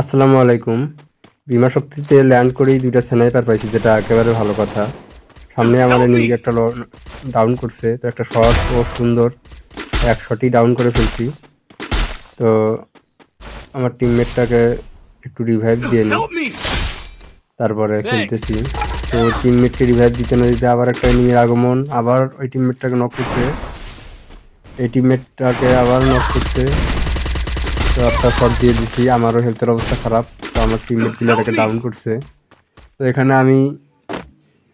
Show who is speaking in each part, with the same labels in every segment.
Speaker 1: আসসালামু আলাইকুম। বিমা শক্তিতে ল্যান্ড করেই দুইটা স্নাইপার পাইছি যেটা একেবারে ভালো কথা। সামনে আমাদের এনিমি একটা ডাউন করছে তো একটা শট ও সুন্দর এক শটই ডাউন করে ফেলছি। তো আমার টিমমেটটাকে একটু রিভাইভ দিয়ে নিই। তারপরে খেলতেছি। তো টিমমেটকে রিভাইভ দিতে না দিতে আবার একটা এনিমির আগমন আবার ওই টিমমেটটাকে নক করছে। এই টিমমেটটাকে আবার নক করছে। একটা শট দিয়ে দিছি আমারও হেলথের অবস্থা খারাপ তো আমার টিমমেট প্লেয়ারটাকে ডাউন করছে। তো এখানে আমি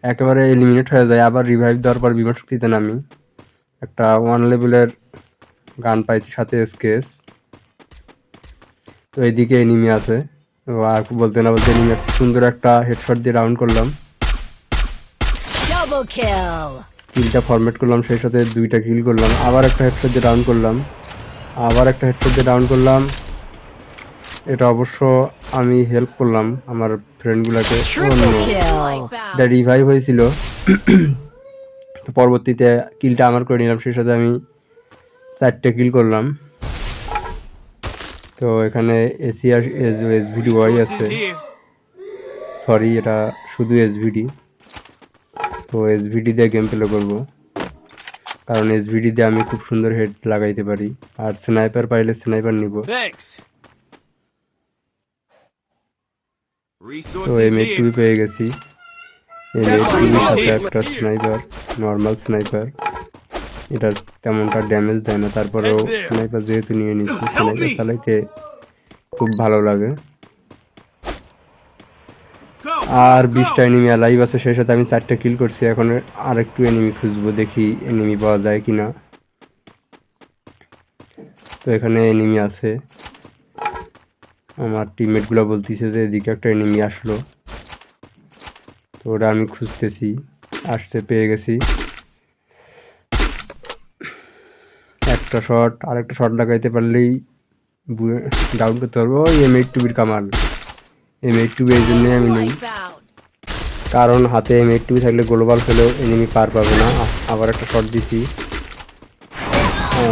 Speaker 1: একেবারে এলিমিনেট হয়ে যাই আবার রিভাইভ দেওয়ার পর বিমান শক্তিতে নামি। একটা ওয়ান লেভেলের গান পাইছি সাথে এসকেএস তো এইদিকে এনিমি আছে। আর বলতে না বলতে এনিমি আছে। সুন্দর একটা হেডশট দিয়ে রাউন্ড করলাম. কিলটা ফরম্যাট করলাম সেই সাথে দুইটা কিল করলাম। আবার একটা হেডশট দিয়ে ডাউন করলাম। আবার একটা হেডশট দিয়ে ডাউন করলাম। এটা অবশ্য আমি হেল্প করলাম আমার ফ্রেন্ডগুলোকে এটা রিভাইভ হয়েছিল। তো পরবর্তীতে কিলটা আমার করে নিলাম সেই সাথে আমি চারটে কিল করলাম। তো এখানে এসি আর এসভিডি ওয়াই আছে। সরি এটা শুধু এসভিডি তো এসভিডি দিয়ে গেম প্লে করব। কারণ এসভিডি দিয়ে আমি খুব সুন্দর হেড লাগাইতে পারি। আর স্নাইপার পাইলে স্নাইপার নিব। তো এম এ টু পেয়ে গেছি। এম টুর সাথে একটা স্নাইপার নর্মাল স্নাইপার এটা তেমনটা ড্যামেজ দেয় না। তারপরেও স্নাইপার যেহেতু নিয়ে নিচ্ছি স্নাইপার চালাইতে খুব ভালো লাগে. আর বিশটা এনিমি লাইভ আছে সেই সাথে আমি চারটে কিল করছি। এখন আর একটু এনিমি খুঁজবো দেখি এনিমি পাওয়া যায় কি না তো এখানে এনিমি আছে। আমার টিমমেটগুলো বলতেছে যে এদিকে একটা এনিমি আসলো। তো ওটা আমি খুঁজতেছি আসতে পেয়ে গেছি। একটা শট আর একটা শট লাগাইতে পারলেই ডাউন করতে পারব। ওই এম এইট টুবির কামাল। এম এইট টুবি এই জন্যই আমি নেই। কারণ হাতে এম এইট টুবি থাকলে গ্লোবাল ফেলেও এনিমি পার পাবে না। আবার একটা শট দিছি।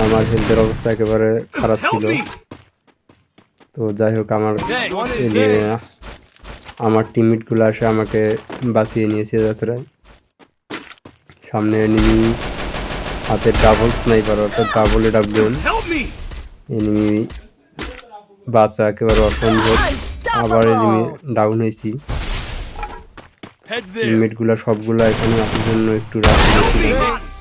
Speaker 1: আমার হেলথের অবস্থা একেবারে খারাপ ছিল। তো যাই হোক আমার আমার টিমমেটগুলো আসে আমাকে বাঁচিয়ে নিয়েছে যাত্রায়। সামনে এনিমি হাতে ডাবল স্নাইপার অর্থাৎ ডাবল
Speaker 2: me!
Speaker 1: এনিমি বাঁচা একেবারে অসম্ভব। আবার এনিমি ডাউন হয়েছি।
Speaker 2: There.
Speaker 1: সবগুলো এখানে আসার জন্য একটু রাখি
Speaker 2: Thanks.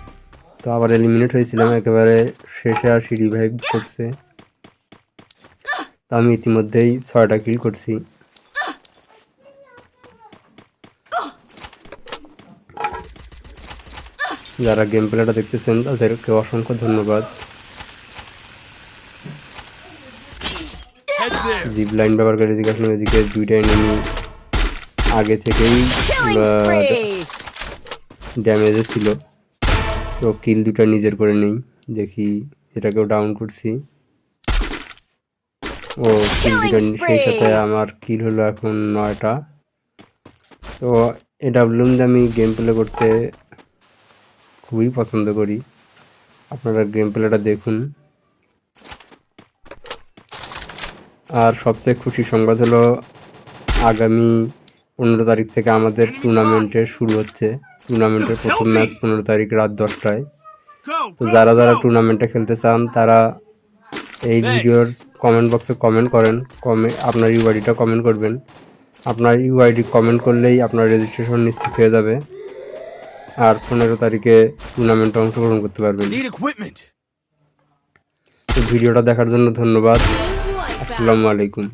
Speaker 1: তো আবার এলিমিনেট হয়েছিলাম একেবারে শেষে আসি রিভাইভ করছে। তো আমি ইতিমধ্যেই ছয়টা কিল করছি। যারা গেম প্লেটা দেখতেছেন তাদেরকে অসংখ্য ধন্যবাদ। জিপ লাইন ব্যবহার করে এদিকে আসলাম এদিকে দুইটা এনিমি আগে থেকেই ড্যামেজে ছিল। তো কিল দুটো নিজের করে নেই। দেখি এটাকেও ডাউন করছি। ও কিল দুটো সেই সাথে আমার কিল হলো এখন নয়টা। তো এ ডাব্লিউম আমি গেম প্লে করতে খুবই পছন্দ করি। আপনারা গেম প্লেটা দেখুন। আর সবচেয়ে খুশি সংবাদ হলো আগামী পনেরো তারিখ থেকে আমাদের টুর্নামেন্টের শুরু হচ্ছে। টুর্নামেন্টের প্রথম ম্যাচ পনেরো তারিখ রাত দশটায়। তো যারা যারা টুর্নামেন্টে খেলতে চান তারা এই ভিডিওর কমেন্ট বক্সে কমেন্ট করেন। কমে আপনার ইউআইডিটা কমেন্ট করবেন। আপনার ইউআইডি কমেন্ট করলেই আপনার রেজিস্ট্রেশন নিশ্চিত হয়ে যাবে। আর পনেরো তারিখে টুর্নামেন্টে অংশগ্রহণ করতে পারবেন। তো ভিডিওটা দেখার জন্য ধন্যবাদ. আসসালামু আলাইকুম।